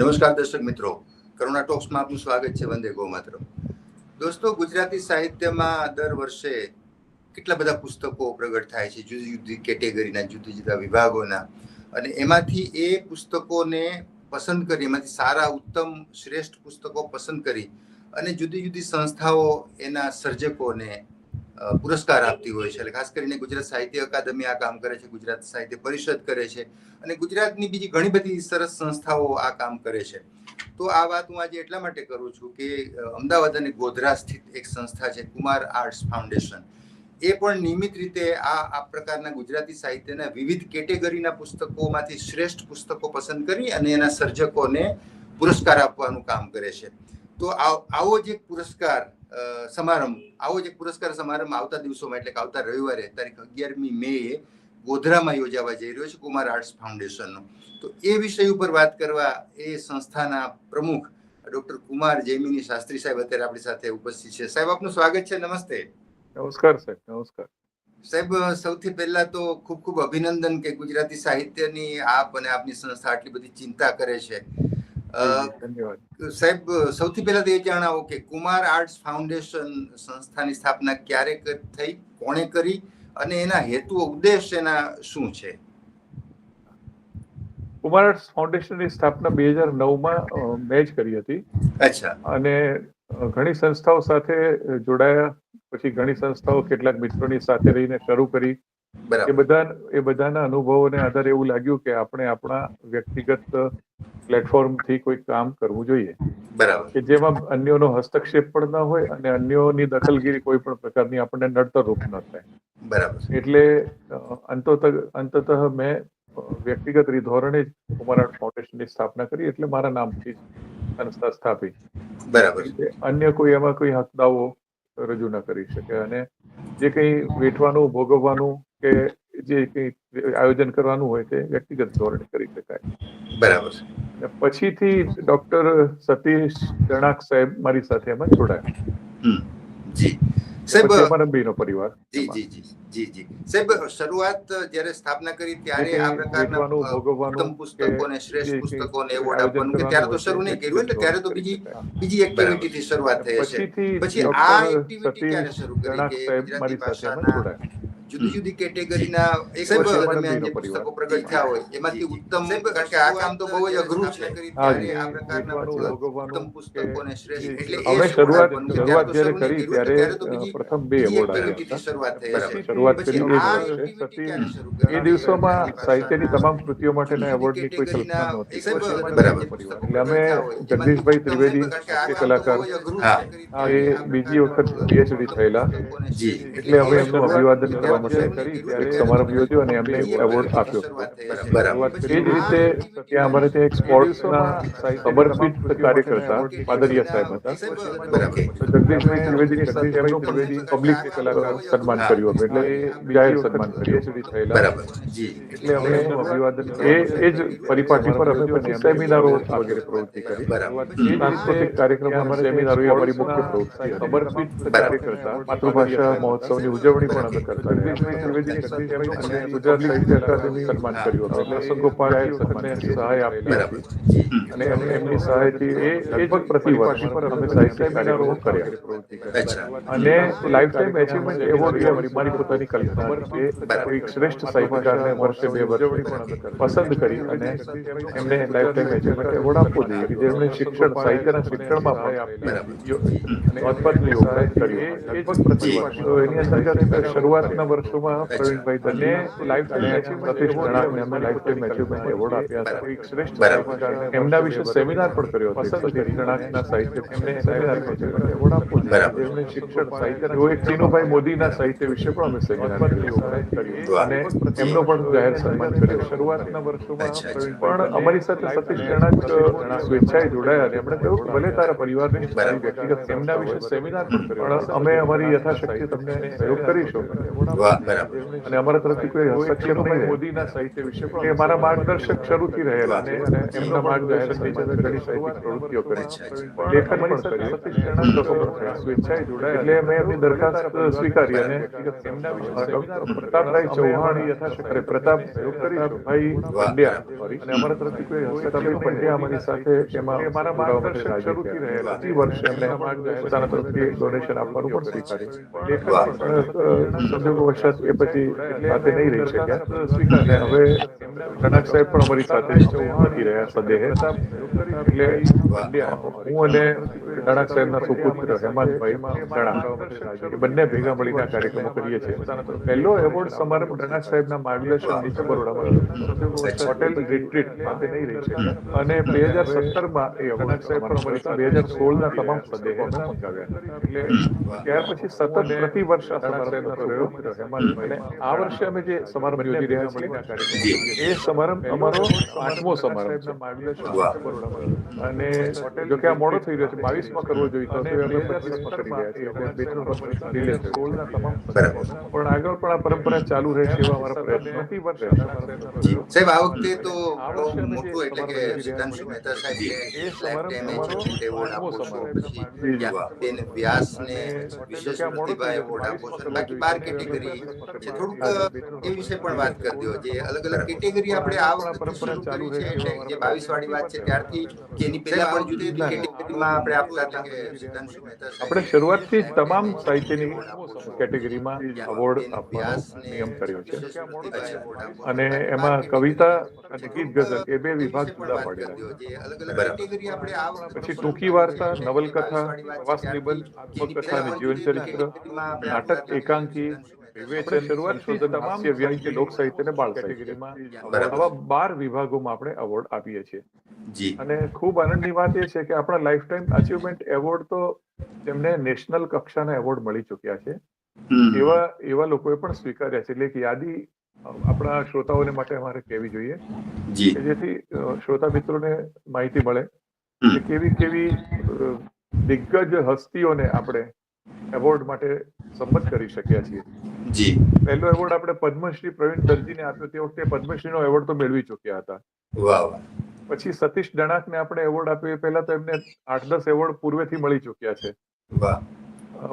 નમસ્કાર દર્શક મિત્રો. કરુણા ટોક્સમાં આપનું સ્વાગત છે. વંદે ગો માત્ર દોસ્તો, ગુજરાતી સાહિત્યમાં દર વર્ષે કેટલા બધા પુસ્તકો પ્રગટ થાય છે જુદી જુદી કેટેગરીના જુદા જુદા વિભાગોના. અને એમાંથી એ પુસ્તકોને પસંદ કરી, એમાંથી સારા, ઉત્તમ, શ્રેષ્ઠ પુસ્તકો પસંદ કરી અને જુદી જુદી સંસ્થાઓ એના સર્જકોને પુરસ્કાર આપતી હોય છે. એટલે ખાસ કરીને ગુજરાત સાહિત્ય અકાદમી આ કામ કરે છે, ગુજરાત સાહિત્ય પરિષદ કરે છે અને ગુજરાતની બીજી ઘણી બધી સરસ સંસ્થાઓ આ કામ કરે છે. તો આ વાત હું આજે એટલા માટે કરું છું કે અમદાવાદ અને ગોધરા સ્થિત એક સંસ્થા છે, કુમાર આર્ટ્સ ફાઉન્ડેશન. એ પણ નિયમિત રીતે આ આ પ્રકારના ગુજરાતી સાહિત્યના વિવિધ કેટેગરીના પુસ્તકોમાંથી શ્રેષ્ઠ પુસ્તકો પસંદ કરી અને એના સર્જકોને પુરસ્કાર આપવાનું કામ કરે છે. તો આવો જ એક પુરસ્કાર સમારંભ. આવો જ એક પુરસ્કાર સમારંભ આવતા દિવસોમાં એટલે કે આવતા રવિવારે તારીખ અગિયારમી મે એ ગોધરામાં યોજાવા જઈ રહ્યો છે કુમાર આર્ટ્સ ફાઉન્ડેશનનો. તો એ વિષય ઉપર વાત કરવા એ સંસ્થાના પ્રમુખ ડોક્ટર કુમાર જૈમિની શાસ્ત્રી સાહેબ અત્યારે આપણી સાથે ઉપસ્થિત છે. સાહેબ આપનું સ્વાગત છે. નમસ્તે. નમસ્કાર સાહેબ નમસ્કાર. સાહેબ સૌથી પહેલા તો ખૂબ ખૂબ અભિનંદન કે ગુજરાતી સાહિત્યની આપ અને આપની સંસ્થા આટલી બધી ચિંતા કરે છે. સાહેબ સૌથી પહેલા તો એ જણાવો કે કુમાર આર્ટ્સ ફાઉન્ડેશન સંસ્થાની સ્થાપના ક્યારે થઈ કોણે કરી અને એના હેતુ ઉદ્દેશ એના શું છે? કુમાર આર્ટ્સ ફાઉન્ડેશનની સ્થાપના બે હજાર નવમાં મેં જ કરી હતી. અચ્છા. અને ઘણી સંસ્થાઓ સાથે જોડાયા પછી ઘણી સંસ્થાઓ કેટલાક મિત્રોની સાથે રહીને શરૂ કરી. એ બધા એ બધાના અનુભવોને આધારે એવું લાગ્યું કે આપણે આપણા વ્યક્તિગત પ્લેટફોર્મથી કોઈ કામ કરવું જોઈએ. બરાબર. કે જેમાં અન્યોનો હસ્તક્ષેપ પણ ના હોય અને અન્યોની દખલગીરી કોઈ પણ પ્રકારની આપણને નડતર રૂપ ન થાય. બરાબર. એટલે અંતત અંતતઃ મેં વ્યક્તિગત ધોરણે જ કુમારાટ ફાઉન્ડેશનની સ્થાપના કરી એટલે મારા નામથી જ સંસ્થા સ્થાપી. બરાબર. અન્ય કોઈ એમાં કોઈ હકદાવો રજૂ ન કરી શકે. અને જે કંઈ વેઠવાનું ભોગવવાનું કે જે કંઈ આયોજન કરવાનું હોય તે વ્યક્તિગત ધોરણે કરી શકાય. બરાબર. પછીથી ડોક્ટર સતીશ જણાક સાહેબ મારી સાથે એમાં જોડાયા. જી. સાહેબ પછી પરિવાર. જી જી જી જી જી. સાહેબ શરૂઆત જ્યારે સ્થાપના કરી ત્યારે આ પ્રકારના વેઠવાનું, અ, ભોગવવાનું ઉત્તમ પુસ્તકોને શ્રેષ્ઠ પુસ્તકોને એવોર્ડ આપવાનું કે ત્યારે તો શરૂ નહીં કર્યું એટલે ત્યારે તો બીજી. બીજી એક્ટિવિટીથી શરૂઆત થઈ હશે. પછી આ એક્ટિવિટી ક્યારે શરૂ કરી કે ગુજરાતી ભાષાના જુદી જુદી કેટેગરીના એક વર્ષ દરમિયાન જે પુસ્તકો પ્રગટ થયા હોય એમાંથી ઉત્તમ કારણ કે આ કામ તો બહુ જ અઘરું છે. આ પ્રકારના ઉત્તમ પુસ્તકોને શ્રેષ્ઠ એટલે હવે શરૂઆત શરૂઆત જ્યારે કરી ત્યારે પ્રથમ બે એવોર્ડ આવ્યા શરૂઆત થઈ શરૂઆત કરી એ દિવસોમાં સાહિત્યની તમામ કૃતિઓ માટેના એવોર્ડની કોઈ કલ્પના નહોતી. બરાબર. એટલે અમે જગદીશભાઈ ત્રિવેદી કલાકાર એ બીજી વખત પીએચડી થયેલા. એટલે અમે એમનું અભિવાદન કરવા સમારંભ યોજ્યો અને એમને એવોર્ડ આપ્યો. બરાબર. એ જ રીતે ત્યાં અમારે ત્યાં એક સ્પોર્ટ્સના સમર્પિત કાર્યકર્તા પાદરિયા સાહેબ હતા. જગદીશભાઈ ત્રિવેદી જગદીશભાઈ પણ પબ્લિક કલાકાર સન્માન કર્યું અમે એટલે જાહેર સન્માન કર્યું. થયેલા એટલે અમે અભિવાદન એ એ જ પરિપાટી પર અમે પછી સેમિનારો વગેરે પ્રવૃત્તિ કરી. સાંસ્કૃતિક કાર્યક્રમ અમારે સેમિનારો અમારી મુખ્ય પ્રવૃત્તિ સમર્પિત કાર્યકર્તા માતૃભાષા મહોત્સવની ઉજવણી પણ અમે કરતા જગદીશભાઈ ત્રિવેદીની સાથે અને ગુજરાત સાહિત્ય અકાદમી સન્માન કર્યું હતું. એટલે અસંગોપાલ સન્માન સહાય આપી. અને એમની સહાયથી એ લગભગ પ્રતિ વર્ષ અમે સાહિત્ય કાર્યક્રમો કર્યા. અને લાઈફ ટાઈમ અચીવમેન્ટ એવોર્ડ એ અમારી મારી પોતાની કલ્પના કે કોઈ શ્રેષ્ઠ સાહિત્યકારને વર્ષે બે વર્ષ પસંદ કરી અને એમને લાઈફ ટાઈમ એચિવમેન્ટ એવોર્ડ આપવો જોઈએ કે જેમણે શિક્ષણ સાહિત્યના શિક્ષણમાં નોંધપાત્ર યોગદાન કર્યું. એ જ પ્રતિ એની અંતર્ગત શરૂઆતના વર્ષોમાં પ્રવીણભાઈ દને લાઈફ ટાઈમ જણાકને અમે લાઈફ ટાઈમ અચીવમેન્ટ એવોર્ડ આપ્યા હતા એક શ્રેષ્ઠ એમના વિશે સેમિનાર પણ કર્યો હતો. સતીશ જણાકના સાહિત્ય એમને સેમિનાર પણ એવોર્ડ આપવો બરાબર. શિક્ષણ સાહિત્ય એવો એક ચીનુભાઈ મોદીના સાહિત્ય વિશે પણ અમે સેમિનાર કર્યો. અને એમનો પણ જાહેર સન્માન કર્યો. શરૂઆતના વર્ષોમાં. પણ અમારી સાથે સતીશ જણાક અ, સ્વેચ્છાએ જોડાયા અને એમણે કહ્યું ભલે તારા પરિવારની. વ્યક્તિગત એમના વિશે સેમિનાર પણ અમે અમારી યથાશક્તિ તમને સહયોગ કરીશું. અને અમારા તરફથી કોઈ હસ્તક્ષેપ નહીં મોદીના સાહિત્ય વિશે પણ એ મારા માર્ગદર્શક શરૂથી રહેલા અને અને એમના માર્ગદર્શન નીચે ઘણી સાહિત્યિક પ્રવૃત્તિઓ કરી લેખન પણ કર્યું સતીશ પુસ્તકો પણ સ્વેચ્છાએ જોડાયા એટલે મેં એમની દરખાસ્ત સ્વીકારી અને એમના વિશે પ્રતાપભાઈ ચૌહાણ યથાશક્તિ પ્રતાપ ભાઈ પંડ્યા. અને અમારા તરફથી કોઈ હસ્તક્ષેપ પંડ્યા અમારી સાથે એમાં મારા માર્ગદર્શક શરૂથી રહેલા પ્રતિ વર્ષે એમને પોતાના તરફથી ડોનેશન આપવાનું પણ સ્વીકાર્યું સંજોગો વશાત એ પછી સાથે નહીં રહી શક્યા. અને હવે કનક સાહેબ પણ અમારી સાથે નથી રહ્યા સદેહ. એટલે હું અને કનક સાહેબના સુપુત્ર હેમંતભાઈ ધણા એ બંને ભેગા મળીને કાર્યક્રમો કરીએ છીએ. પહેલો એવોર્ડ સમારંભ કનક સાહેબના માર્ગદર્શન નીચે બરોડામાં હોટેલ રિટ્રીટ સાથે નહીં રહી શક્યા. અને બે હજાર સત્તરમાં એ કનક સાહેબ પણ અમારી સાથે બે હજાર સોળના તમામ સદેહો મંગાવ્યા એટલે ત્યાર પછી સતત પ્રતિ વર્ષ આ સમારંભ અને આ વર્ષે અમે જે સમારંભ યોજી રહ્યા છીએ એ સમારંભ અમારો આઠમો સમારંભ છે. અને જો કે આ મોડો થઈ રહ્યો છે બાવીસમાં કરવો જોઈએ તો અમે કરી રહ્યા છીએ. તમામ પણ આગળ પણ આ પરંપરા ચાલુ રહેશે એવા અમારા પ્રયત્ન. પ્રતિ વર્ષે સાહેબ આ વખતે તો મોટું એટલે કે સિદ્ધાંશુ મહેતા એ સાહેબે સમારંભ લાઈફ ટાઈમ અમારો એવોર્ડ આપો છો. પછી વ્યાસને વિશેષ પ્રતિભા એવોર્ડ આપો છો. બાકી બાર કેટેગરી છે. થોડુંક એ વિશે પણ વાત કરી દો. જે અલગ અલગ કેટેગરી આપણે આ વખતે શરૂ કરી છે એટલે જે બાવીસ વાળી વાત છે ત્યારથી કે એની પહેલા પણ જુદી જુદી કેટેગરીમાં આપણે આપતા હતા કે સિદ્ધાંશુ મહેતા આપણે શરૂઆતથી જ તમામ સાહિત્યની કેટેગરીમાં અવોર્ડ આપવાનો નિયમ કર્યો છે. અને એમાં કવિતા અને ગીત ગઝલ એ બે વિભાગ જુદા પડેલા પછી ટૂંકી વાર્તા નવલકથા પ્રવાસ નિબંધ આત્મકથા અને જીવન ચરિત્ર નાટક એકાંકી વિભાગોમાં આપણે એવોર્ડ આપીએ છીએ. અને ખૂબ આનંદની વાત એ છે કે આપણા લાઈફ ટાઈમ અચીવમેન્ટ એવોર્ડ તો તેમને નેશનલ કક્ષાના એવોર્ડ મળી ચુક્યા છે. એવા એવા લોકોએ પણ સ્વીકાર્યા છે. એટલે એક યાદી આપણા શ્રોતાઓને માટે અમારે કહેવી જોઈએ જેથી શ્રોતા મિત્રોને માહિતી મળે કે કેવી કેવી દિગ્ગજ હસ્તીઓને આપણે એવોર્ડ માટે સંમત કરી શક્યા છીએ. જી. પહેલો એવોર્ડ આપણે પદ્મશ્રી પ્રવીણ દરજીને આપ્યો. તે વખતે પદ્મશ્રીનો એવોર્ડ તો મેળવી ચૂક્યા હતા. વાહ પછી સતીશ ડણાકને આપણે એવોર્ડ આપ્યો. એ પહેલા તો એમને આઠ દસ એવોર્ડ પૂર્વેથી મળી ચૂક્યા છે. વાહ.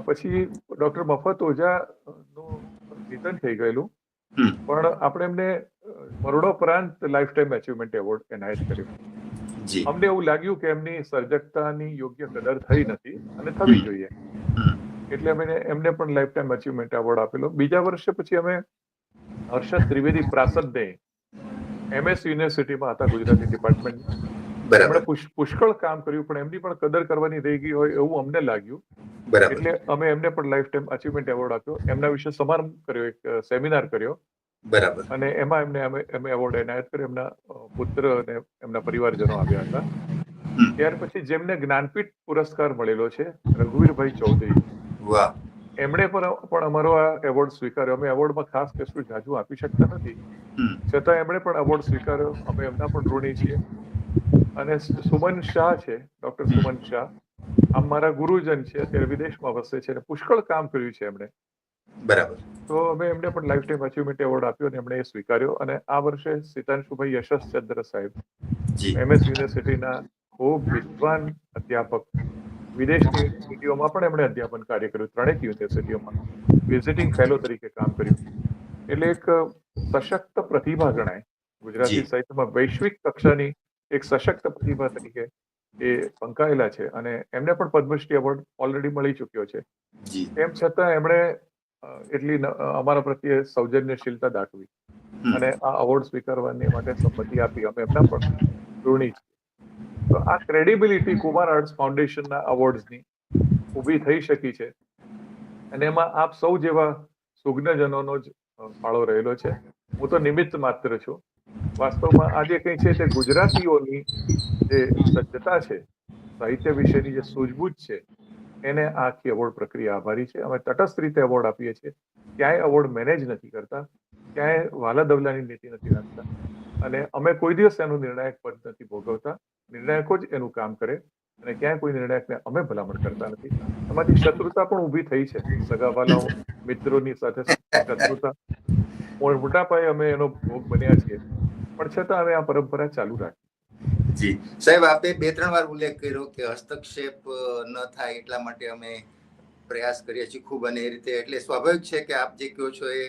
પછી ડોક્ટર મફત ઓઝા નું નિધન થઈ ગયેલું. પણ આપણે એમને મરણોપરાંત લાઈફ ટાઈમ અચીવમેન્ટ એવોર્ડ એનાયત કર્યો. અમને એવું લાગ્યું કે એમની સર્જકતાની યોગ્ય કદર થઈ નથી. અને થવી જોઈએ. એટલે અમે એમને પણ લાઈફ ટાઈમ અચીવમેન્ટ એવોર્ડ આપેલો. બીજા વર્ષે પછી અમે હર્ષદ ત્રિવેદી પ્રાસદને એમએસ યુનિવર્સિટીમાં હતા ગુજરાતી ડિપાર્ટમેન્ટ એમણે પુષ્કળ કામ કર્યું પણ એમની પણ કદર કરવાની રહી ગઈ હોય એવું અમને લાગ્યું. એટલે અમે એમને પણ લાઈફ ટાઈમ અચીવમેન્ટ એવોર્ડ આપ્યો. એમના વિશે સમારંભ કર્યો એક સેમિનાર કર્યો. બરાબર. અને એમાં એમને અમે અમે એવોર્ડ એનાયત કર્યો. એમના પુત્ર અને એમના પરિવારજનો આવ્યા હતા. ત્યાર પછી જેમને જ્ઞાનપીઠ પુરસ્કાર મળેલો છે રઘુવીરભાઈ ચૌધરી. વાહ. એમણે પણ પણ અમારો આ એવોર્ડ સ્વીકાર્યો. અમે એવોર્ડમાં ખાસ કશું જાજુ આપી શકતા નથી. છતાં એમણે પણ એવોર્ડ સ્વીકાર્યો. અમે એમના પણ ઋણી છીએ. અને સુમન શાહ છે ડોક્ટર સુમન શાહ આમ મારા ગુરુજન છે અત્યારે વિદેશમાં વસે છે અને પુષ્કળ કામ કર્યું છે એમણે. બરાબર. તો અમે એમને પણ લાઈફ ટાઈમ અચીવમેન્ટ એવોર્ડ આપ્યો અને એમણે એ સ્વીકાર્યો. અને આ વર્ષે સિતાંશુભાઈ યશસ્ચંદ્ર સાહેબ એમએસ યુનિવર્સિટીના ખૂબ વિદ્વાન અધ્યાપક. વિદેશની યુનિવર્સિટીઓમાં પણ એમણે અધ્યાપન કાર્ય કર્યું ત્રણેક યુનિવર્સિટીઓમાં વિઝિટિંગ ફેલો તરીકે કામ કર્યું. એટલે એક સશક્ત પ્રતિભા ગણાય. ગુજરાતી સાહિત્યમાં વૈશ્વિક કક્ષાની એક સશક્ત પ્રતિભા તરીકે એ પંકાયેલા છે અને એમને પણ પદ્મશ્રી એવોર્ડ ઓલરેડી મળી ચૂક્યો છે. એમ તેમ છતાં એમણે એટલી અમારા પ્રત્યે સૌજન્યશીલતા દાખવી અને આ એવોર્ડ સ્વીકારવાની માટે સંમતિ આપી. અમે એમના પણ ઋણી છીએ. તો આ ક્રેડિબિલિટી કુમાર આર્ટ્સ ફાઉન્ડેશનના અવોર્ડ્સની ઊભી થઈ શકી છે. અને એમાં આપ સૌ જેવા સુજ્ઞજનોનો જ ફાળો રહેલો છે. હું તો નિમિત્ત માત્ર છું. વાસ્તવમાં આ જે કંઈ છે તે ગુજરાતીઓની જે સજ્જતા છે, સાહિત્ય વિશેની જે સૂઝબૂછ છે, એને આખી એવોર્ડ પ્રક્રિયા આભારી છે. અમે તટસ્થ રીતે એવોર્ડ આપીએ છીએ. ક્યાંય એવોર્ડ મેનેજ નથી કરતા. ક્યાંય વાલા દવલાની નીતિ નથી રાખતા. અને અમે કોઈ દિવસ એનું નિર્ણાયક પદ નથી ભોગવતા. નિર્ણાયકો જ એનું કામ કરે અને ક્યાંય કોઈ નિર્ણાયકને અમે ભલામણ કરતા નથી. એમાંથી શત્રુતા પણ ઊભી થઈ છે. સગાવાલાઓ મિત્રોની સાથે શત્રુતા. મોટા પાયે અમે એનો ભોગ બન્યા છીએ. પણ છતાં અમે આ પરંપરા ચાલુ રાખી. જી. સાહેબ આપે બે ત્રણ વાર ઉલ્લેખ કર્યો કે હસ્તક્ષેપ ન થાય એટલા માટે અમે પ્રયાસ કરીએ છીએ ખૂબ અને એ રીતે. એટલે સ્વાભાવિક છે કે આપ જે કહો છો એ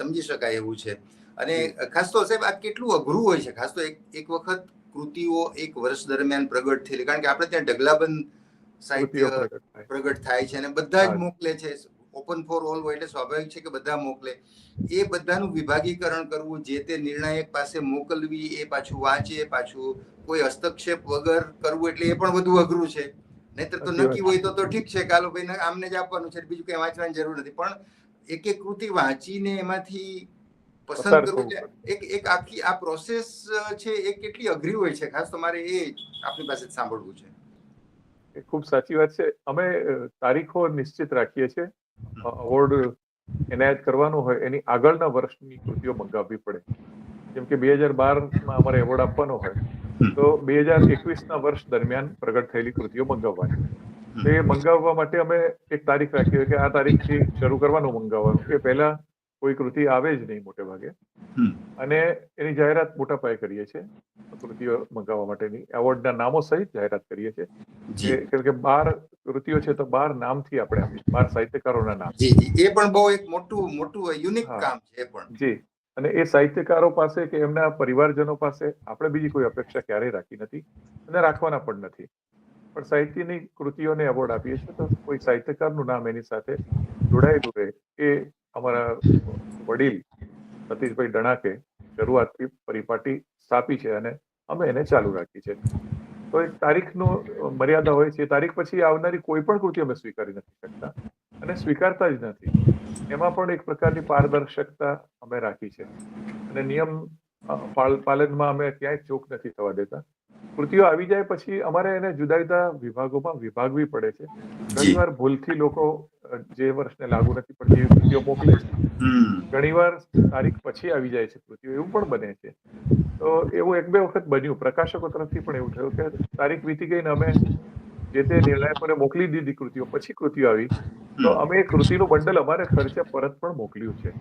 સમજી શકાય એવું છે. અને ખાસ તો સાહેબ આ કેટલું અઘરું હોય છે? ખાસ તો એક એક વખત કૃતિઓ એક વર્ષ દરમિયાન પ્રગટ થયેલી. કારણ કે આપણે ત્યાં ઢગલાબંધ સાહિત્ય પ્રગટ થાય છે. અને બધા જ મોકલે છે. ઓપન ફોર ઓલ હોય એટલે સ્વાભાવિક છે કે બધા મોકલે. એ બધાનું વિભાગીકરણ કરવું જે તે નિર્ણાયક પાસે મોકલવી એ પાછું વાંચે પાછું કોઈ હસ્તક્ષેપ વગર કરવું એટલે એ પણ વધુ અઘરું છે. નહીતર તો નક્કી હોય તો તો ઠીક છે કાલો ભાઈ આમને જ આપવાનું છે બીજું કઈ વાંચવાની જરૂર નથી. પણ એક એક કૃતિ વાંચીને એમાંથી પસંદ કરવું છે. એક એક આખી આ પ્રોસેસ છે એ કેટલી અઘરી હોય છે? ખાસ તમારે એ આપની પાસે સાંભળવું છે. એ ખૂબ સાચી વાત છે. અમે તારીખો નિશ્ચિત રાખીએ છીએ. અવોર્ડ એનાયત કરવાનો હોય એની આગળના વર્ષની કૃતિઓ મંગાવવી પડે. જેમ કે બે હજાર બારમાં અમારે એવોર્ડ આપવાનો હોય તો બે હજાર એકવીસના વર્ષ દરમિયાન પ્રગટ થયેલી કૃતિઓ મંગાવવાની. તો એ મંગાવવા માટે અમે એક તારીખ રાખી હોય કે આ તારીખથી શરૂ કરવાનું મંગાવવાનું. એ પહેલા કોઈ કૃતિ આવે જ નહીં મોટે ભાગે. અને એની જાહેરાત મોટા પાયે કરીએ છીએ. કૃતિઓ મંગાવવા માટેની એવોર્ડના નામો સહિત જાહેરાત કરીએ છીએ. જી. કે- બાર કૃતિઓ છે તો બાર નામથી આપણે બાર સાહિત્યકારોના નામ. જી જી. એ પણ બહુ એક મોટું મોટું યુનિક કામ છે પણ. જી. અને એ સાહિત્યકારો પાસે કે એમના પરિવારજનો પાસે આપણે બીજી કોઈ અપેક્ષા ક્યારેય રાખી નથી અને રાખવાના પણ નથી. પણ સાહિત્યની કૃતિઓને એવોર્ડ આપીએ છીએ તો કોઈ સાહિત્યકારનું નામ એની સાથે જોડાયેલું રહે એ અમારા વડીલ સતીશભાઈ ડણાકે શરૂઆતથી પરિપાટી સ્થાપી છે અને અમે એને ચાલુ રાખી છે. તો એક તારીખનો મર્યાદા હોય છે તારીખ પછી આવનારી કોઈ પણ કૃતિ અમે સ્વીકારી નથી શકતા અને સ્વીકારતા જ નથી. એમાં પણ એક પ્રકારની પારદર્શકતા અમે રાખી છે. અને નિયમ પાલ- પાલનમાં અમે ક્યાંય ચોક નથી થવા દેતા. કૃતિઓ આવી જાય પછી અમારે એને જુદા જુદા વિભાગોમાં વિભાગવી પડે છે. ઘણીવાર ભૂલથી લોકો જે વર્ષને લાગુ નથી પડતી એવી કૃતિઓ મોકલે છે. ઘણીવાર તારીખ પછી આવી જાય છે કૃતિઓ એવું પણ બને છે. તો એવું એક બે વખત બન્યું. પ્રકાશકો તરફથી પણ એવું થયું કે તારીખ વીતી ગઈ ને અમે જે તે નિર્ણાયકોને મોકલી દીધી કૃતિઓ પછી કૃતિઓ આવી. તો અમે એ કૃતિનું બંડલ અમારે ખર્ચે પરત પણ મોકલ્યું છે.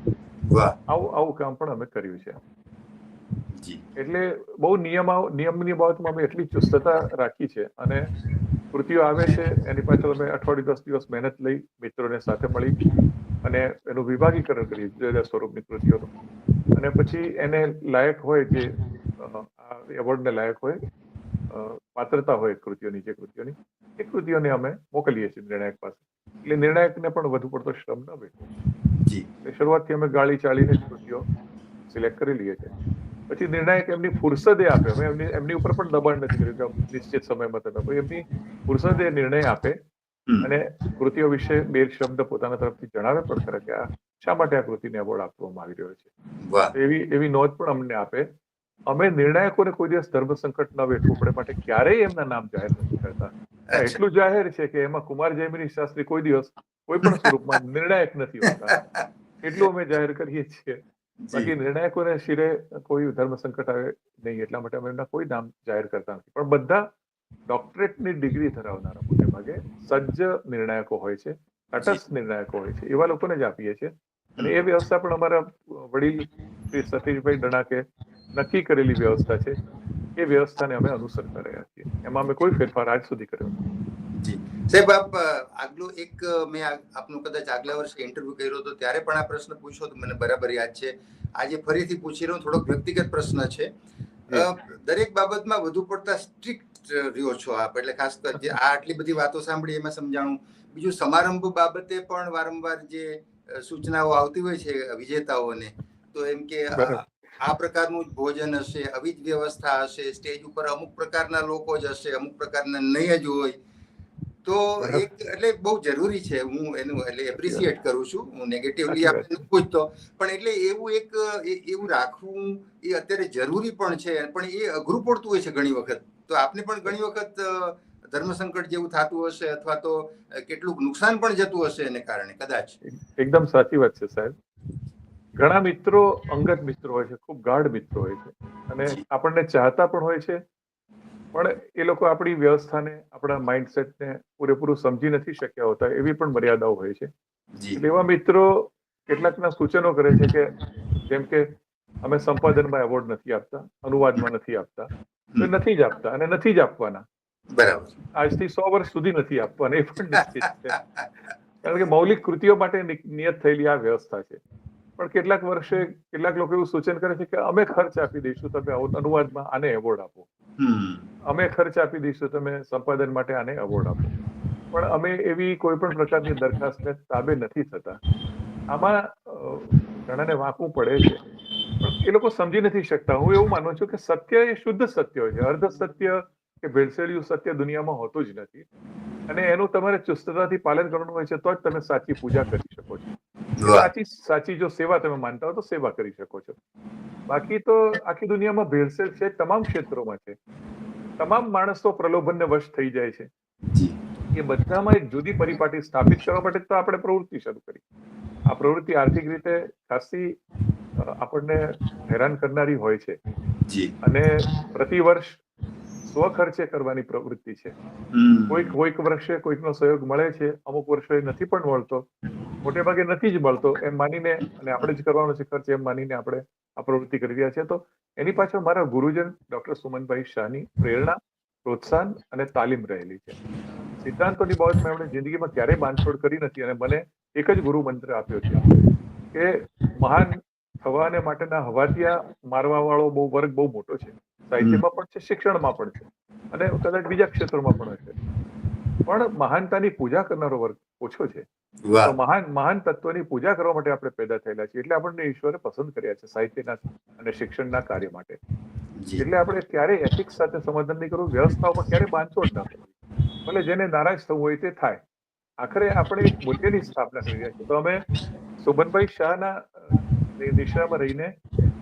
આવું આવું કામ પણ અમે કર્યું છે. એટલે બહુ નિયમો નિયમની બાબતમાં અમે એટલી ચુસ્તતા રાખી છે અને કૃતિઓ આવે છે એની પાછળ અમે અઠવાડિયે દસ દિવસ મહેનત લઈ મિત્રોને સાથે મળી અને એનું વિભાગીકરણ કરીએ જુદા જુદા સ્વરૂપની કૃતિઓનું. અને પછી એને લાયક હોય જે એવોર્ડને લાયક હોય પાત્રતા હોય કૃતિઓની જે કૃતિઓની એ કૃતિઓને અમે મોકલીએ છીએ નિર્ણાયક પાસે. એટલે નિર્ણાયકને પણ વધુ પડતો શ્રમ ન બેઠો શરૂઆતથી અમે ગાળી ચાળીને કૃતિઓ સિલેક્ટ કરી લઈએ છીએ. પછી નિર્ણાયક એમની ફુરસદે આપે. અમે એમની એમની ઉપર પણ દબાણ નથી કર્યું કે નિશ્ચિત સમયમાં તમે કોઈ એમની ફુરસદે નિર્ણય આપે અને કૃતિઓ વિશે બે શબ્દ પોતાના તરફથી જણાવે પણ ખરા કે આ શા માટે આ કૃતિને એવોર્ડ આપવામાં આવી રહ્યો છે? એવી એવી નોંધ પણ અમને આપે. અમે નિર્ણાયકોને કોઈ દિવસ ધર્મ સંકટ ન વેઠવું પડે માટે ક્યારેય એમના નામ જાહેર નથી કરતા. એટલું જાહેર છે કે એમાં કુમાર જયમિની શાસ્ત્રી કોઈ દિવસ કોઈ પણ સ્વરૂપમાં નિર્ણાયક નથી હોતા. એટલું અમે જાહેર કરીએ છીએ. બાકી નિર્ણાયકો નિર્ણાયકોને શિરે કોઈ ધર્મ સંકટ આવે નહીં એટલા માટે અમે એમના કોઈ નામ જાહેર કરતા નથી. પણ બધા ડોક્ટરેટની ડિગ્રી ધરાવનારા મોટે ભાગે સજ્જ નિર્ણાયકો હોય છે તટસ્થ નિર્ણાયકો હોય છે. એવા લોકોને જ આપીએ છીએ. અને એ વ્યવસ્થા પણ અમારા વડીલ શ્રી સતીશભાઈ ડણાકે નક્કી કરેલી વ્યવસ્થા છે. એ વ્યવસ્થાને અમે અનુસરતા રહ્યા છીએ. એમાં અમે કોઈ ફેરફાર આજ સુધી કર્યો નથી. સાહેબ આપ આગલો એક મેં આ- કદાચ આગલા વર્ષે ઇન્ટરવ્યુ કર્યો હતો ત્યારે પણ આ પ્રશ્ન પૂછ્યો તો મને બરાબર યાદ છે. આજે ફરીથી પૂછી રહ્યો થોડોક વ્યક્તિગત પ્રશ્ન છે. દરેક બાબતમાં વધુ પડતા સ્ટ્રિક્ટ રહ્યો છો આપ એટલે ખાસ કર આ આટલી બધી વાતો સાંભળી એમાં સમજાણું. બીજું સમારંભ બાબતે પણ વારંવાર જે સૂચનાઓ આવતી હોય છે વિજેતાઓને તો એમ કે આ- આ પ્રકારનું જ ભોજન હશે આવી જ વ્યવસ્થા હશે સ્ટેજ ઉપર અમુક પ્રકારના લોકો જ હશે અમુક પ્રકારના નહીં જ હોય તો એક એટલે બહુ જરૂરી છે હું એનું એટલે એપ્રિશિએટ કરું છું હું નેગેટિવલી આપણે નથી પૂછતો પણ એટલે એવું એક એવું રાખવું એ અત્યારે જરૂરી પણ છે પણ એ અઘરું પડતું હોય છે ઘણી વખત. તો આપને પણ ઘણી વખત ધર્મ સંકટ જેવું થતું હશે અથવા તો કેટલું નુકસાન પણ જતું હશે એને કારણે કદાચ. એકદમ સાચી વાત છે સાહેબ. ઘણા મિત્રો અંગત મિત્રો હોય છે ખૂબ ગાઢ મિત્રો હોય છે. અને આપણને ચાહતા પણ હોય છે પણ એ લોકો આપણી વ્યવસ્થાને આપણા માઇન્ડસેટને પૂરેપૂરું સમજી નથી શક્યા હોતા એવી પણ મર્યાદાઓ હોય છે. એવા મિત્રો કેટલાકના સૂચનો કરે છે કે જેમ કે અમે સંપાદનમાં એવોર્ડ નથી આપતા અનુવાદમાં નથી આપતા તો નથી જ આપતા અને નથી જ આપવાના. બરાબર. આજથી સો વર્ષ સુધી નથી આપવાના એ પણ નિશ્ચિત છે. કારણ કે મૌલિક કૃતિઓ માટે નિયત થયેલી આ વ્યવસ્થા છે. પણ કેટલાક વર્ષે કેટલાક લોકો એવું સૂચન કરે છે કે અમે ખર્ચ આપી દઈશું તમે અનુવાદમાં આને એવોર્ડ આપો. અમે ખર્ચ આપી દઈશું તમે સંપાદન માટે આને એવોર્ડ આપો. પણ અમે એવી કોઈ પણ પ્રકારની દરખાસ્તને તાબે નથી થતા. આમાં ઘણાને વાંકવું પડે છે. પણ એ લોકો સમજી નથી શકતા. હું એવું માનું છું કે સત્ય એ શુદ્ધ સત્ય હોય છે. અર્ધ સત્ય કે ભેળસેળિયું સત્ય દુનિયામાં હોતું જ નથી. અને એનું તમારે ચુસ્તતાથી પાલન કરવાનું હોય છે તો જ તમે સાચી પૂજા કરી શકો છો. સાચી સાચી જો સેવા તમે માનતા હો તો સેવા કરી શકો છો. બાકી તો આખી દુનિયામાં ભેળસેળ છે તમામ ક્ષેત્રોમાં છે. તમામ માણસો પ્રલોભનને વશ થઈ જાય છે. એ બધામાં એક જુદી પરિપાટી સ્થાપિત કરવા માટે તો આપણે પ્રવૃત્તિ શરૂ કરી. આ પ્રવૃત્તિ આર્થિક રીતે ખાસી આપણને હેરાન કરનારી હોય છે. અને પ્રતિ વર્ષ સ્વખર્ચે કરવાની પ્રવૃત્તિ છે. કોઈક કોઈક વર્ષે કોઈકનો સહયોગ મળે છે અમુક વર્ષે નથી પણ મળતો. મોટે ભાગે નથી જ મળતો એમ માનીને અને આપણે જ કરવાનો છે ખર્ચ એમ માનીને આપણે આ પ્રવૃત્તિ કરી રહ્યા છીએ. તો એની પાછળ મારા ગુરુજન ડોક્ટર સુમનભાઈ શાહની પ્રેરણા પ્રોત્સાહન અને તાલીમ રહેલી છે. સિદ્ધાંતોની બાબતમાં એમણે જિંદગીમાં ક્યારેય બાંધછોડ કરી નથી અને મને એક જ ગુરુ મંત્ર આપ્યો છે કે મહાન થવાને માટેના હવાજિયા મારવા વાળો બહુ વર્ગ બહુ મોટો છે. સાહિત્યમાં પણ છે શિક્ષણમાં પણ છે અને કદાચ બીજા ક્ષેત્રોમાં પણ હશે. પણ મહાનતાની પૂજા કરનારો વર્ગ ઓછો છે. મહાન મહાન તત્વની પૂજા કરવા માટે આપણે પેદા થયેલા છીએ. એટલે આપણને ઈશ્વરે પસંદ કર્યા છે સાહિત્યના અને શિક્ષણના કાર્ય માટે. એટલે આપણે ક્યારે એથિક્સ સાથે સમાધાન નહીં કરવું વ્યવસ્થાઓમાં ક્યારેય બાંધછોડ ના કરવી. ભલે જેને નારાજ થવું હોય તે થાય. આખરે આપણે એક મૂલ્યની સ્થાપના કરી રહ્યા છીએ. તો અમે સુમનભાઈ શાહના અ, દિશામાં રહીને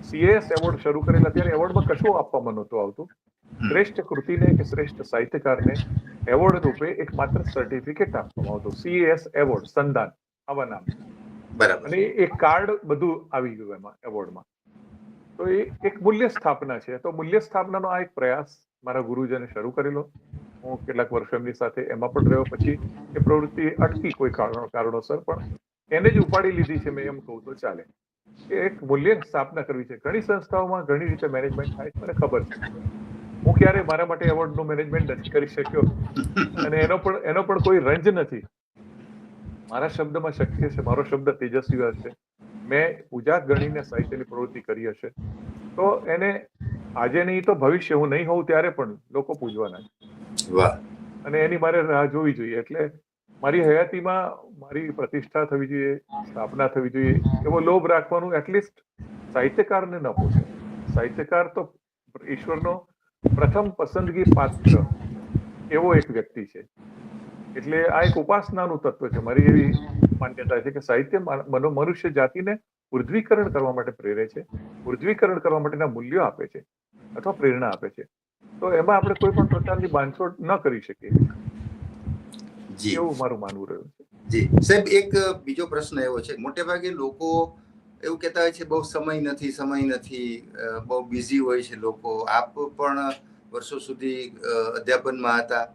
સીએસ એવોર્ડ શરૂ કરેલા ત્યારે એવોર્ડમાં કશું આપવામાં નહોતું આવતું. શ્રેષ્ઠ કૃતિને કે શ્રેષ્ઠ સાહિત્યકારને એવોર્ડ રૂપે એક માત્ર સર્ટિફિકેટ આપવામાં આવતું. સીએસ એવોર્ડ સંદાન આવા નામ. બરાબર. અને એ કાર્ડ બધું આવી ગયું એમાં એવોર્ડમાં. તો એ એક મૂલ્ય સ્થાપના છે. તો મૂલ્ય સ્થાપનાનો આ એક પ્રયાસ મારા ગુરુજને શરૂ કરેલો. હું કેટલાક વર્ષો એમની સાથે એમાં પણ રહ્યો. પછી એ પ્રવૃત્તિ અટકી કોઈ કારણો કારણોસર પણ એને જ ઉપાડી લીધી છે મેં એમ કહું તો ચાલે. એક મૂલ્ય સ્થાપના કરવી છે. ઘણી સંસ્થાઓમાં ઘણી રીતે મેનેજમેન્ટ થાય છે. મને ખબર છે. હું ક્યારે મારા માટે એવોર્ડનું મેનેજમેન્ટ નથી કરી શક્યો. અને એનો પણ એનો પણ કોઈ રંજ નથી. મારા શબ્દમાં શક્ય છે. મારો શબ્દ તેજસ્વી હશે મેં પૂજા ગણીને સાહિત્યની પ્રવૃત્તિ કરી હશે. તો એને આજે નહીં તો ભવિષ્ય હું નહીં હોઉં ત્યારે પણ લોકો પૂજવાના છે. અને એની મારે રાહ જોવી જોઈએ. એટલે મારી હયાતીમાં મારી પ્રતિષ્ઠા થવી જોઈએ, સ્થાપના થવી જોઈએ, એવો લોભ રાખવાનું એટલીસ્ટ સાહિત્યકારને ન પૂછે. સાહિત્યકાર તો ઈશ્વરનો પ્રથમ પસંદગી પાત્ર એવો એક વ્યક્તિ છે. એટલે આ એક ઉપાસનાનું તત્વ છે. મારી એવી માન્યતા છે કે સાહિત્ય મનો, મનુષ્ય જાતિને ઉર્ધ્વીકરણ કરવા માટે પ્રેરે છે, ઉર્ધ્વીકરણ કરવા માટેના મૂલ્યો આપે છે, અથવા પ્રેરણા આપે છે. તો એમાં આપણે કોઈ પણ પ્રકારની બાંધછોડ ન કરી શકીએ. જી. એવું મારું માનવું રહ્યું છે. જી. સાહેબ એક બીજો પ્રશ્ન એવો છે. મોટે ભાગે લોકો એવું કહેતા હોય છે બહુ સમય નથી સમય નથી બહુ બિઝી હોય છે લોકો. આપ પણ વર્ષો સુધી અધ્યાપનમાં હતા.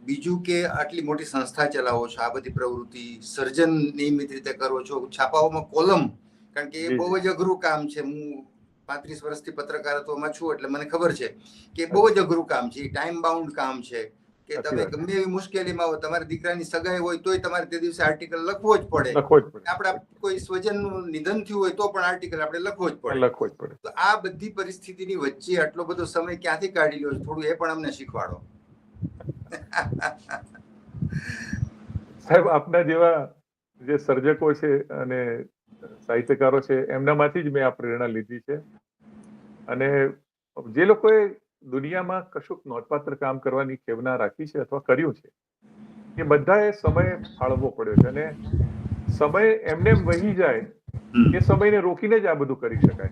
બીજું કે આટલી મોટી સંસ્થા ચલાવો છો આ બધી પ્રવૃત્તિ સર્જન નિયમિત રીતે કરો છો છાપાઓમાં કોલમ કારણ કે એ બહુ જ અઘરું કામ છે. હું પાંત્રીસ વર્ષથી પત્રકારત્વમાં છું એટલે મને ખબર છે કે બહુ જ અઘરું કામ છે. ટાઈમ બાઉન્ડ કામ છે. કે તમે ગમે એવી મુશ્કેલીમાં હોય તમારા દીકરાની સગાઈ હોય તોય તમારે તે દિવસે આર્ટિકલ લખવો જ પડે. આપણા કોઈ સ્વજનનું નિધન થયું હોય તો પણ આર્ટિકલ આપણે લખવો જ પડે. લખવો જ પડે. તો આ બધી પરિસ્થિતિની વચ્ચે આટલો બધો સમય ક્યાંથી કાઢી લ્યો થોડું એ પણ અમને શીખવાડો. સાહેબ આપના જેવા જે સર્જકો છે અને સાહિત્યકારો છે એમનામાંથી જ મેં આ પ્રેરણા લીધી છે. અને જે લોકોએ દુનિયામાં કશુંક નોંધપાત્ર કામ કરવાની ખેવના રાખી છે અથવા કર્યું છે? એ બધાએ સમય ફાળવવો પડ્યો છે અને સમય એમને વહી જાય. એ સમયને રોકીને જ આ બધું કરી શકાય.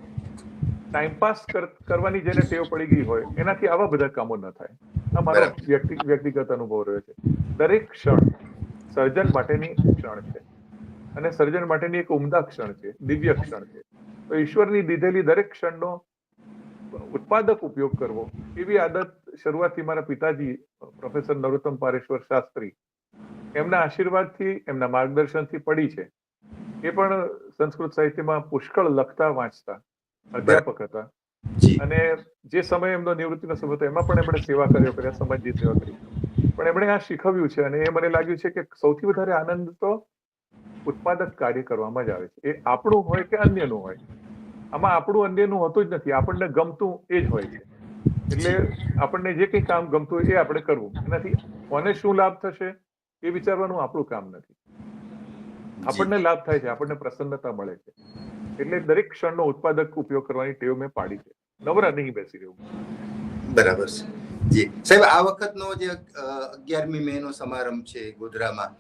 ટાઈમપાસ કરવાની જેને ટેવ પડી ગઈ હોય એનાથી આવા બધા કામો ન થાય. આ મારો વ્યક્તિ વ્યક્તિગત અનુભવ રહ્યો છે. દરેક ક્ષણ સર્જન માટેની ક્ષણ છે. અને સર્જન માટેની એક ઉમદા ક્ષણ છે દિવ્ય ક્ષણ છે. તો ઈશ્વરની દીધેલી દરેક ક્ષણનો ઉત્પાદક ઉપયોગ કરવો એવી આદત શરૂઆતથી મારા પિતાજી પ્રોફેસર નરોત્તમ પારેશ્વર શાસ્ત્રી એમના આશીર્વાદથી એમના માર્ગદર્શનથી પડી છે. એ પણ સંસ્કૃત સાહિત્યમાં પુષ્કળ લખતા વાંચતા અધ્યાપક હતા. અને જે સમય એમનો નિવૃત્તિનો સમય હતો એમાં પણ એમણે સેવા કર્યો કર્યા સમાજની સેવા કરી. પણ એમણે આ શીખવ્યું છે અને એ મને લાગ્યું છે કે સૌથી વધારે આનંદ તો ઉત્પાદક કાર્ય કરવામાં જ આવે છે. એ આપણું હોય કે અન્યનું હોય. આમાં આપણું અન્યનું હોતું જ નથી. આપણને ગમતું એ જ હોય છે. એટલે આપણને જે કંઈ કામ ગમતું હોય એ આપણે કરવું. એનાથી કોને શું લાભ થશે એ વિચારવાનું આપણું કામ નથી. આપણને લાભ થાય છે. આપણને પ્રસન્નતા મળે છે. એટલે દરેક ક્ષણનો ઉત્પાદક ઉપયોગ કરવાની ટેવ મેં પાડી છે. નવરા નહીં બેસી રહ્યું બરાબર છે. જી. સાહેબ આ વખતનો જે અગિયારમી મે નો સમારંભ છે ગોધરામાં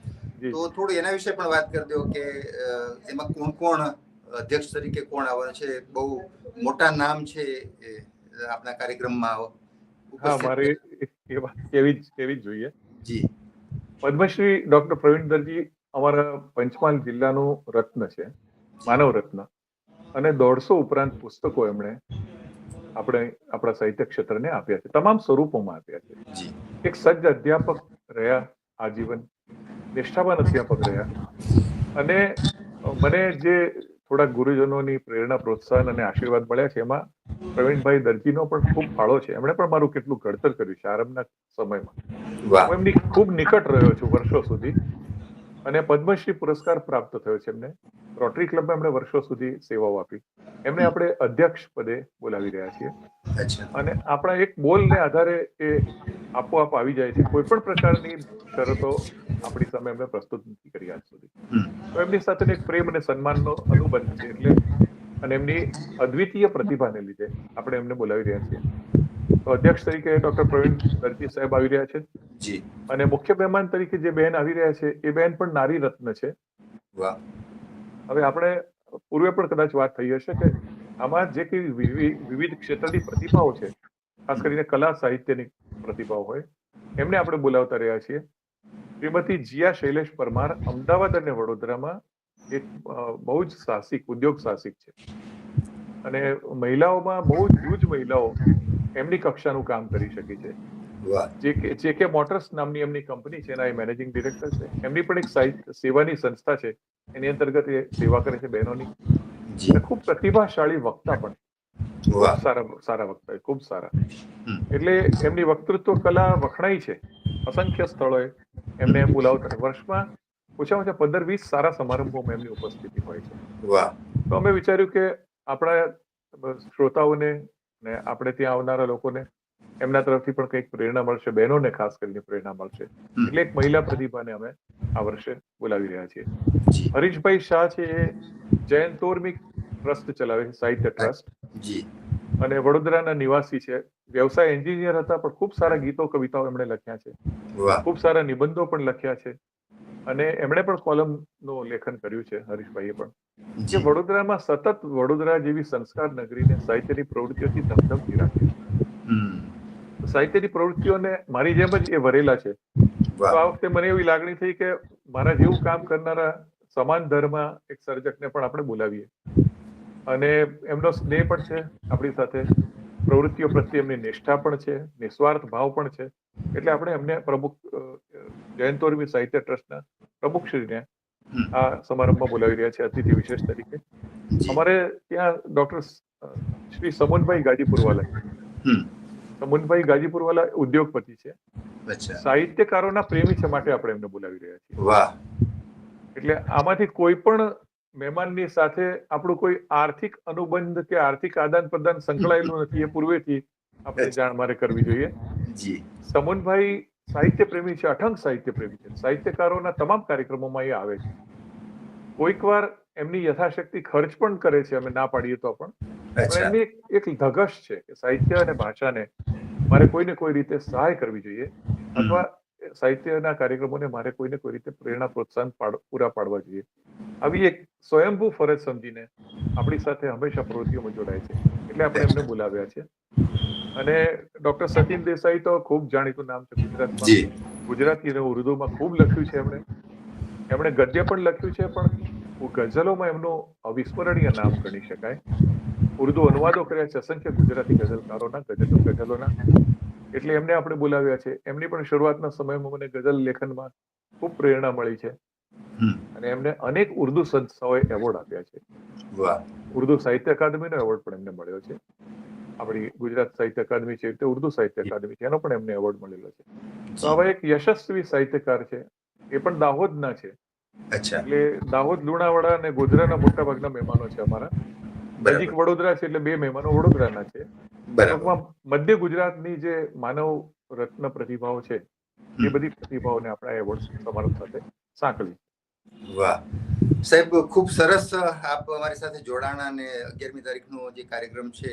તો થોડું એના વિશે પણ વાત કરી દો કે એમાં કોણ કોણ અધ્યક્ષ તરીકે કોણ આવવાનું છે? બહુ મોટા નામ છે આપણા કાર્યક્રમમાં હા મારે એવી જ જ જોઈએ. જી. પદ્મશ્રી ડોક્ટર પ્રવીણ દરજી અમારા પંચમહાલ જિલ્લાનું રત્ન છે માનવ રત્ન. અને દોઢસો ઉપરાંત પુસ્તકો એમણે આપણે આપણા સાહિત્ય ક્ષેત્રને આપ્યા છે તમામ સ્વરૂપોમાં આપ્યા છે. એક સજ્જ અધ્યાપક રહ્યા આજીવન નિષ્ઠાવાન અધ્યાપક રહ્યા. અને મને જે થોડા ગુરુજનોની પ્રેરણા પ્રોત્સાહન અને આશીર્વાદ મળ્યા છે. એમાં પ્રવીણભાઈ દરજીનો પણ ખૂબ ફાળો છે. એમણે પણ મારું કેટલું ઘડતર કર્યું છે આરંભના સમયમાં. હું એમની ખૂબ નિકટ રહ્યો છું વર્ષો સુધી. અને પદ્મશ્રી પુરસ્કાર પ્રાપ્ત થયો છે એમને. રોટરી ક્લબમાં એમણે વર્ષો સુધી સેવાઓ આપી. એમને આપણે અધ્યક્ષ પદે બોલાવી રહ્યા છીએ. અને આપણા એક બોલને આધારે એ આપોઆપ આવી જાય છે. કોઈ પણ પ્રકારની શરતો આપણી સામે એમણે પ્રસ્તુત નથી કરી આજ સુધી. તો એમની સાથે એક પ્રેમ અને સન્માનનો અનુબંધ છે એટલે અને એમની અદ્વિતીય પ્રતિભાને લીધે આપણે એમને બોલાવી રહ્યા છીએ. તો અધ્યક્ષ તરીકે ડોક્ટર પ્રવીણ દરજી સાહેબ આવી રહ્યા છે. જી. અને મુખ્ય મહેમાન તરીકે જે બેન આવી રહ્યા છે એ બેન પણ નારી રત્ન છે. વાહ. હવે આપણે પૂર્વે પણ કદાચ વાત થઈ હશે કે આમાં જે કઈ વિવિ- વિવિધ ક્ષેત્રની પ્રતિભાઓ છે ખાસ કરીને કલા સાહિત્યની પ્રતિભાઓ હોય એમને આપણે બોલાવતા રહ્યા છીએ. શ્રીમતી જીયા શૈલેષ પરમાર અમદાવાદ અને વડોદરામાં એક બહુ જ સાહસિક ઉદ્યોગ સાહસિક છે. અને મહિલાઓમાં બહુ જ હ્યુજ મહિલાઓ એમની કક્ષાનું કામ કરી શકી છે. જે કે મોટર્સ નામની એમની કંપની છે એના એ મેનેજિંગ ડિરેક્ટર છે. એમની પણ એક સેવાની સંસ્થા છે. એની અંતર્ગત એ સેવા કરે છે બહેનોની. અને ખૂબ પ્રતિભાશાળી વક્તા પણ. વાહ. સારા સારા વક્તા ખૂબ સારા. એટલે એમની વક્તૃત્વ કલા વખણાઈ છે. અસંખ્ય સ્થળોએ એમને બોલાવતા વર્ષમાં ઓછામાં ઓછા પંદર વીસ સારા સમારંભોમાં એમની ઉપસ્થિતિ હોય છે. વાહ. તો અમે વિચાર્યું કે આપણા શ્રોતાઓને ને આપણે ત્યાં આવનારા લોકોને એમના તરફથી પણ કંઈક પ્રેરણા મળશે બહેનોને ખાસ કરીને પ્રેરણા મળશે. એટલે એક મહિલા પ્રતિભાને અમે આ વર્ષે બોલાવી રહ્યા છીએ. હરીશભાઈ શાહ છે એ જૈન તોર્મિક ટ્રસ્ટ ચલાવે છે સાહિત્ય ટ્રસ્ટ. અને વડોદરાના નિવાસી છે. વ્યવસાય એન્જિનિયર હતા પણ ખૂબ સારા ગીતો કવિતાઓ એમણે લખ્યા છે. ખૂબ સારા નિબંધો પણ લખ્યા છે. અને એમણે પણ કોલમનું લેખન કર્યું છે હરીશભાઈએ પણ. જે. વડોદરામાં સતત વડોદરા જેવી સંસ્કાર નગરીને સાહિત્યની પ્રવૃત્તિઓથી ધમધમતી રાખી. સાહિત્યની પ્રવૃત્તિઓને મારી જેમ જ એ વરેલા છે. તો આ વખતે મને એવી લાગણી થઈ કે મારા જેવું કામ કરનારા સમાન ધર્મ એક સર્જકને પણ આપણે બોલાવીએ. અને એમનો સ્નેહ પણ છે આપણી સાથે. પ્રવૃત્તિઓ પ્રત્યે એમની નિષ્ઠા પણ છે નિસ્વાર્થ ભાવ પણ છે. એટલે આપણે એમને પ્રમુખ જયંતોરમી સાહિત્ય ટ્રસ્ટના પ્રમુખશ્રીને. આ સમારંભમાં બોલાવી રહ્યા છે અતિથિ વિશેષ તરીકે. અમારે ત્યાં ડોક્ટર શ્રી સમનભાઈ ગાજીપુરવાલા હમ. ગાજીપુર વાળા ઉદ્યોગપતિ છે. સાહિત્યકારોના પ્રેમી છે માટે આપણે એમને બોલાવી રહ્યા છીએ. વાહ. એટલે આમાંથી કોઈ પણ મહેમાનની સાથે આપણું કોઈ આર્થિક અનુબંધ કે આર્થિક આદાન પ્રદાન સંકળાયેલું નથી એ પૂર્વેથી આપણે જાણ મારે કરવી જોઈએ. જી. સમુનભાઈ સાહિત્ય પ્રેમી છે અઠંગ સાહિત્ય પ્રેમી છે. સાહિત્યકારોના તમામ કાર્યક્રમોમાં એ આવે છે. કોઈક વાર એમની યથાશક્તિ ખર્ચ પણ કરે છે અમે ના પાડીએ તો પણ. એમની એક- ધગશ છે કે સાહિત્ય અને ભાષાને મારે કોઈને કોઈ રીતે સહાય કરવી જોઈએ અથવા સાહિત્યના કાર્યક્રમોને મારે કોઈને કોઈ રીતે પ્રેરણા પ્રોત્સાહન પૂરા પાડવા જોઈએ. આવી એક સ્વયંભૂ ફરજ સમજીને આપણી સાથે હંમેશા પ્રવૃત્તિઓમાં જોડાય છે. એટલે આપણે એમને બોલાવ્યા છે. અને ડોક્ટર સચિન દેસાઈ તો ખૂબ જાણીતું નામ છે ગુજરાતમાં. ગુજરાતી અને ઉર્દુમાં ખૂબ લખ્યું છે એમણે. એમણે ગદ્ય પણ લખ્યું છે પણ ગઝલોમાં એમનું અવિસ્મરણીય નામ ગણી શકાય. ઉર્દુ અનુવાદો કર્યા છે અસંખ્ય ગુજરાતી ગઝલકારોના ગઝલો ગઝલોના. એટલે એમને આપણે બોલાવ્યા છે. એમની પણ શરૂઆતના સમયમાં મને ગઝલ લેખનમાં ખૂબ પ્રેરણા મળી છે. અને એમને અનેક ઉર્દુ સંસ્થાઓએ એવોર્ડ આપ્યા છે. ઉર્દુ સાહિત્ય અકાદમીનો એવોર્ડ પણ એમને મળ્યો છે. આપણી ગુજરાત સાહિત્ય અકાદમી છે તે ઉર્દુ સાહિત્ય અકાદમી છે એનો પણ એમને એવોર્ડ મળેલો છે. તો હવે એક યશસ્વી સાહિત્યકાર છે. એ પણ દાહોદના છે. એટલે દાહોદ લુણાવાડા અને ગોધરાના મોટા ભાગના મહેમાનો છે અમારા. નજીક વડોદરા છે એટલે બે મહેમાનો વડોદરાના છે. મધ્ય ગુજરાતની જે માનવ રત્ન પ્રતિભાઓ છે એ બધી પ્રતિભાઓને આપણે એવોર્ડ સમારોહ સાથે સાંકળી વાહ. સાહેબ ખૂબ સરસ આપ અમારી સાથે જોડાણા અને અગિયારમી તારીખનો જે કાર્યક્રમ છે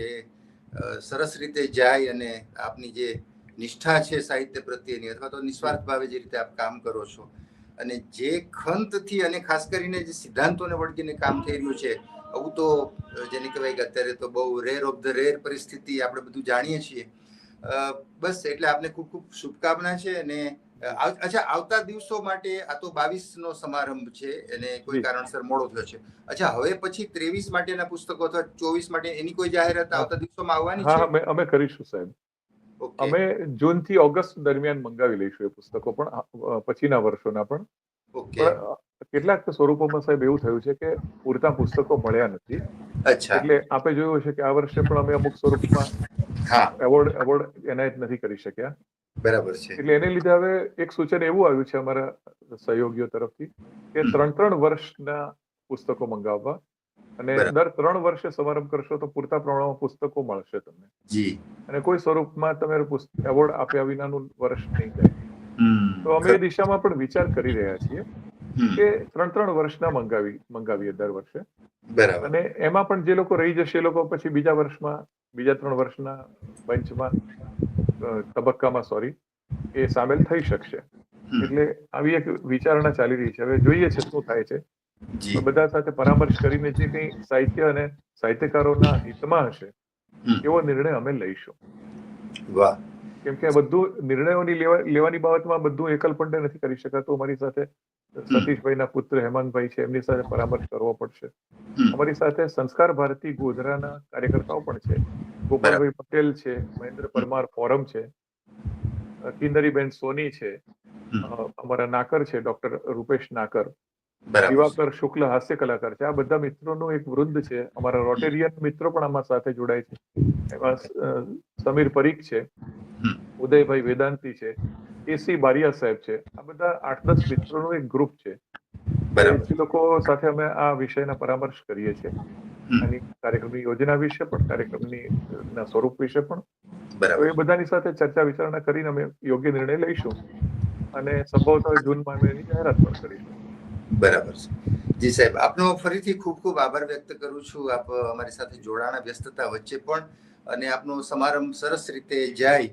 સરસ રીતે જાય અને આપની જે નિષ્ઠા છે સાહિત્ય પ્રત્યેની અથવા તો નિસ્વાર્થ ભાવે જે રીતે આપ કામ કરો છો અને જે ખંતથી અને ખાસ કરીને જે સિદ્ધાંતોને વળગીને કામ થઈ રહ્યું છે આવું તો જેને કહેવાય કે અત્યારે તો બહુ રેર ઓફ ધ રેર પરિસ્થિતિ આપણે બધું જાણીએ છીએ. બસ એટલે આપને ખૂબ ખૂબ શુભકામના છે અને અચ્છા આવતા દિવસો માટે આ તો બાવીસ નો સમારંભ છે અને કોઈ કારણસર મોડો થયો છે. અચ્છા હવે પછી ત્રેવીસ માટેના પુસ્તકો અથવા ચોવીસ માટે એની કોઈ જાહેરાત આવતા દિવસોમાં આવવાની છે? અમે કરીશું સાહેબ. અમે જૂનથી ઓગસ્ટ દરમિયાન મંગાવી લઈશું એ પુસ્તકો પણ પછીના વર્ષોના પણ. કેટલાક સ્વરૂપોમાં સાહેબ એવું થયું છે કે પૂરતા પુસ્તકો મળ્યા નથી. એટલે આપે જોયું હશે કે આ વર્ષે પણ અમે અમુક સ્વરૂપમાં હા. એવોર્ડ એવોર્ડ એનાયત નથી કરી શક્યા. બરાબર છે. એટલે એને લીધે હવે એક સૂચન એવું આવ્યું છે અમારા સહયોગીઓ તરફથી કે ત્રણ ત્રણ વર્ષના પુસ્તકો મંગાવવા. અને દર ત્રણ વર્ષે સમારંભ કરશો તો પૂરતા પ્રમાણમાં પુસ્તકો મળશે તમને. જી. અને કોઈ સ્વરૂપમાં તમે એવોર્ડ આપ્યા વિનાનું વર્ષ નહીં જાય તો અમે એ દિશામાં પણ વિચાર કરી રહ્યા છીએ કે ત્રણ ત્રણ વર્ષના મંગાવી મંગાવીએ દર વર્ષે. બરાબર. અને એમાં પણ જે લોકો રહી જશે એ લોકો પછી બીજા વર્ષમાં બીજા ત્રણ વર્ષના બંચમાં તબક્કામાં સોરી એ સામેલ થઈ શકશે. એટલે આવી એક વિચારણા ચાલી રહી છે. હવે જોઈએ છે શું થાય છે. બધા સાથે પરામર્શ કરીને જે કંઈ સાહિત્ય અને સાહિત્યકારોના હિતમાં હશે એવો નિર્ણય અમે લઈશું. વાહ. કેમ કે બધું નિર્ણયોની લેવાની બાબતમાં બધું એકલપંડે નથી કરી શકાતું. અમારી સાથે સતીશભાઈના પુત્ર હેમંતભાઈ છે એમની સાથે પરામર્શ કરવો પડશે. અમારી સાથે સંસ્કાર ભારતી ગોધરાના કાર્યકર્તાઓ પણ છે. ગોપાલભાઈ પટેલ છે મહેન્દ્ર પરમાર ફોરમ છે કિન્દરીબેન સોની છે અમારા નાકર છે ડોક્ટર રૂપેશ નાકર. દિવાકર શુક્લ હાસ્ય કલાકાર છે. આ બધા મિત્રોનું એક વૃંદ છે. અમારા રોટેરિયન મિત્રો પણ આમાં સાથે જોડાય છે. એમાં સમીર પરીખ છે. ઉદયભાઈ વેદાંતી છે. એસી બારિયા સાહેબ છે. આ બધા આઠ દસ મિત્રોનું એક ગ્રુપ છે. એ લોકો સાથે અમે આ વિષયના પરામર્શ કરીએ છીએ. આની કાર્યક્રમની યોજના વિશે પણ કાર્યક્રમની સ્વરૂપ વિશે પણ. તો બરાબર એ બધાની સાથે ચર્ચા વિચારણા કરીને અમે યોગ્ય નિર્ણય લઈશું. અને સંભવતઃ જૂનમાં અમે એની જાહેરાત પણ કરીશું. બરાબર છે. જી સાહેબ, આપનો ફરીથી ખૂબ ખૂબ આભાર વ્યક્ત કરું છું. આપ અમારી સાથે જોડાણા વ્યસ્તતા વચ્ચે પણ અને આપનો સમારંભ સરસ રીતે જાય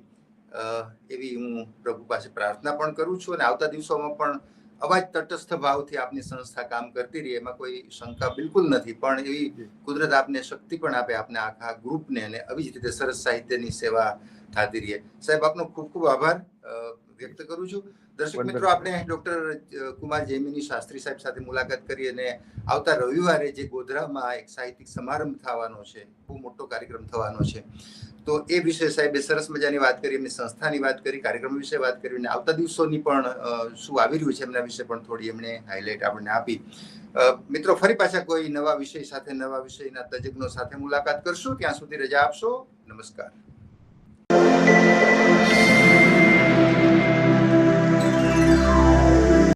એવી હું પ્રભુ પાસે પ્રાર્થના પણ કરું છું અને આવતા દિવસોમાં પણ અવાજ તટસ્થ ભાવથી આપની સંસ્થા કામ કરતી રહી. એમાં કોઈ શંકા બિલકુલ નથી, પણ એવી કુદરત આપને શક્તિ પણ આપે, આપને આખા ગ્રુપને અને આવી જ રીતે સરસ સાહિત્યની સેવા થતી રહે. સાહેબ, આપનો ખૂબ ખૂબ આભાર વ્યક્ત કરું છું. દર્શક મિત્રો આપણે ડોક્ટર કુમાર જૈમિની શાસ્ત્રી સાહેબ સાથે મુલાકાત કરી અને આવતા રવિવારે જે ગોધરામાં એક સાહિત્યિક સમારંભ થવાનો છે બહુ મોટો કાર્યક્રમ થવાનો છે. તો એ વિશે સાહેબે સરસ મજાની વાત કરી એમની સંસ્થાની વાત કરી કાર્યક્રમ વિશે વાત કરી અને આવતા દિવસોની પણ શું આવી રહ્યું છે એમના વિશે પણ થોડી એમણે હાઇલાઇટ આપણને આપી. મિત્રો ફરી પાછા કોઈ નવા વિષય સાથે નવા વિષયના તજજ્ઞો સાથે મુલાકાત કરશું. ત્યાં સુધી રજા આપશો. નમસ્કાર.